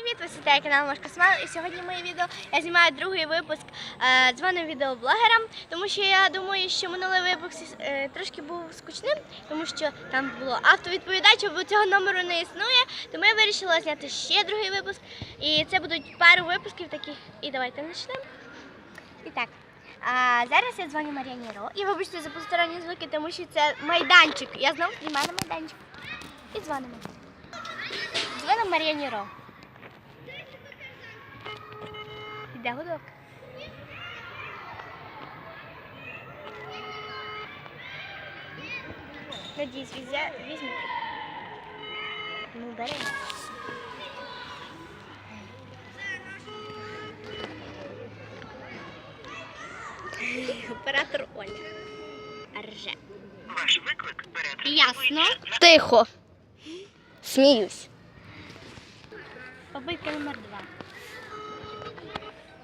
Привіт, ви сидите канал Машка Смайл і сьогодні моє відео я знімаю другий випуск е, дзвоним відеоблогерам, тому що я думаю, що минулий випуск е, трошки був скучним, тому що там було автовідповідач, бо цього номеру не існує. Тому я вирішила зняти ще другий випуск. І це будуть пару випусків таких. І давайте почнемо. І так. Зараз я дзвоню Мар'яні Ро. І вибачте за посторонні звуки, тому що це майданчик. Я знову знімаю на майданчик. І дзвонимо. Дзвонимо Мар'яні Ро. Іде гудок. Надіюсь, візьме. візьме. Ну, бери. Оператор Оля. Рже. Ваш виклик Ясно. Тихо. Сміюсь. Попытка номер два.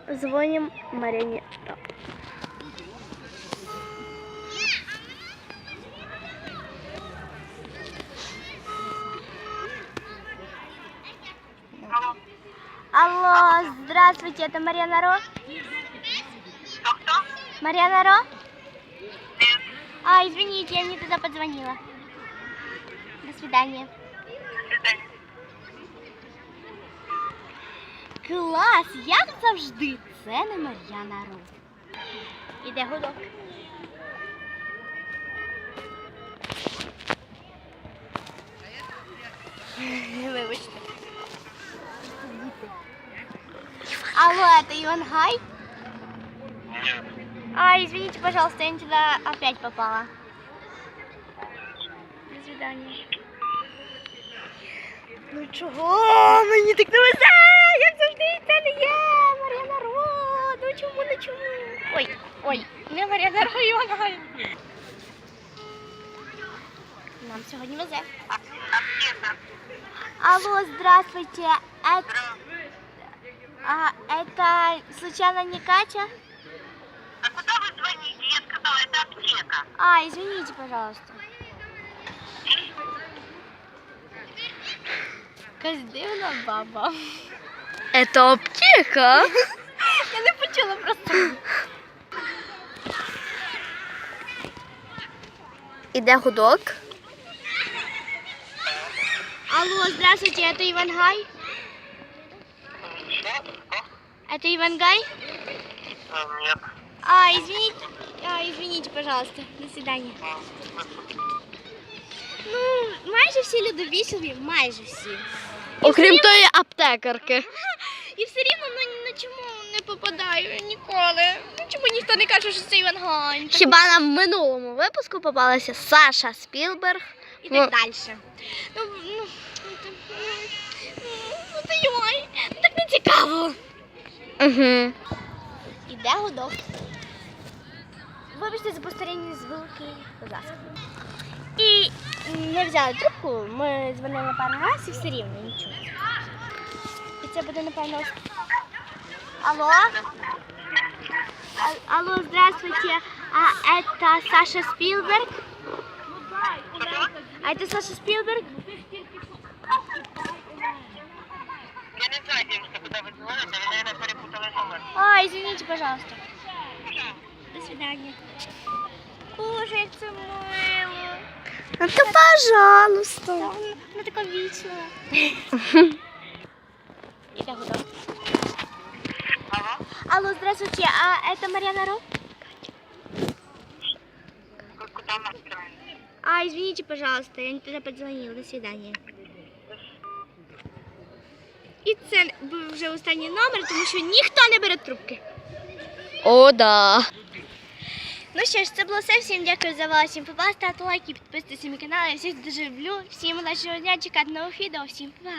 Звоним Марине. Алло, Алло, здравствуйте, это Марьяна Ро? кто-кто? Марьяна Ро? Нет, А, извините, я не туда позвонила. До свидания. до свидания. Клас, як завжди. Це не Мар'яна Ро. Іде гудок. Вибачте. Алло, это Иван Гай? Нет. А, извините, пожалуйста, я не туда опять попала. До свидания. Ну чого? Мені так не везе! Як завжди є! Мар'яна Ро! Ну чому, ну чому? Ой, ой, не Мар'яна Ро, Іван Гай. Нам сьогодні везе. А, аптека. Алло, здравствуйте. Это, Здравствуйте. а, это случайно не Катя? А куда вы звоните? Я сказала, это аптека. А, извините, пожалуйста. Якась дивна баба. Это аптека. Я не почула просто. Іде гудок. Алло, здравствуйте, это Иван Гай? Это Иван Гай? А, Нет. А, извините, а, извините, пожалуйста. До свидания. Ну, майже всі люди вічливі, майже всі. Окрім тої аптекарки. І все рівно ну, на чому не попадаю ніколи. Ну чому ніхто не каже, що це Іван? Так Хіба нам в минулому випуску попалася Саша Спілберг? і так далі. Ну, ну, ну, ну, йой, так не цікаво. Угу. Іде гудок. Вибачте за повторення звуки, будь ласка. І не взяли трубку, ми дзвонили пару разів і все рівно нічого. І це буде, напевно, ос- Алло? А- Алло, здравствуйте. А это Саша Спилберг? Что? А это Саша Спилберг? Я не знаю, девушка, куда вы звоните, вы, наверное, перепутали номер. А, извините, пожалуйста. До свидания. Боже, як це мило. Ну то пожалуйста. Вона, така вічна. Алло? Алло, здравствуйте, а это Марьяна Ро? А, извините, пожалуйста, я не туда подзвонила. До свидания. І це був вже останній номер, тому що ніхто не бере трубки. О, да. Ну що ж, це було все. Всім дякую за вас. попа. па ставте лайки, підписуйтесь на мій канал. Я всіх дуже люблю. Всім удачного дня, чекати нових відео. Всім па.